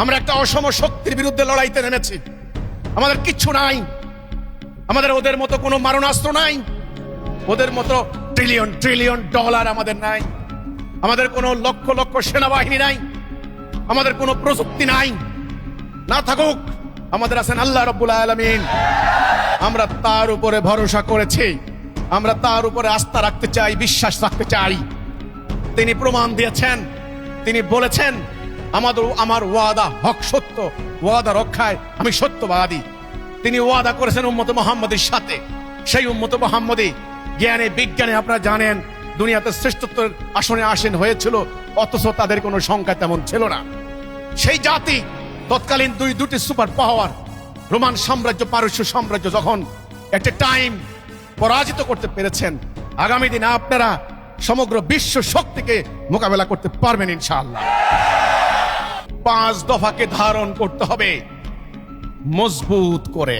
আমরা একটা অসম শক্তির বিরুদ্ধে লড়াইতে নেমেছি। আমাদের কিচ্ছু নাই। আমাদের ওদের মতো কোনো মারণাস্ত্র নাই। ওদের মতো ট্রিলিয়ন ট্রিলিয়ন ডলার আমাদের নাই। আমাদের কোনো লক্ষ লক্ষ সেনাবাহিনী নাই। আমাদের কোনো প্রযুক্তি নাই। না থাকুক, আমাদের আছেন আল্লাহ রব্বুল আলমিন। আমরা তার উপরে ভরসা করেছি। আমরা তার উপরে আস্থা রাখতে চাই, বিশ্বাস রাখতে চাই। তিনি প্রমাণ দিয়েছেন। তিনি বলেছেন আমাদের আমার ওয়াদা হক সত্য, ওয়াদা রক্ষায় আমি সত্যবাদী। তিনি ওয়াদা করেছেন উম্মত মোহাম্মদের সাথে। সেই উম্মত মোহাম্মদী জ্ঞানে, বিজ্ঞানে আপনারা জানেন, দুনিয়াতে শ্রেষ্ঠত্বের আসনে আসীন হয়েছিল, অথচ তাদের কোনো সংখ্যা তেমন ছিল না। সেই জাতি তৎকালীন দুই দুটি সুপার পাওয়ার, রোমান সাম্রাজ্য, পারস্য সাম্রাজ্য যখন একটা টাইম পরাজিত করতে পেরেছেন, আগামী দিনে আপনারা সমগ্র বিশ্ব শক্তিকে মোকাবেলা করতে পারবেন ইনশাআল্লাহ। পাঁচ দফাকে ধারণ করতে হবে। মজবুত করে।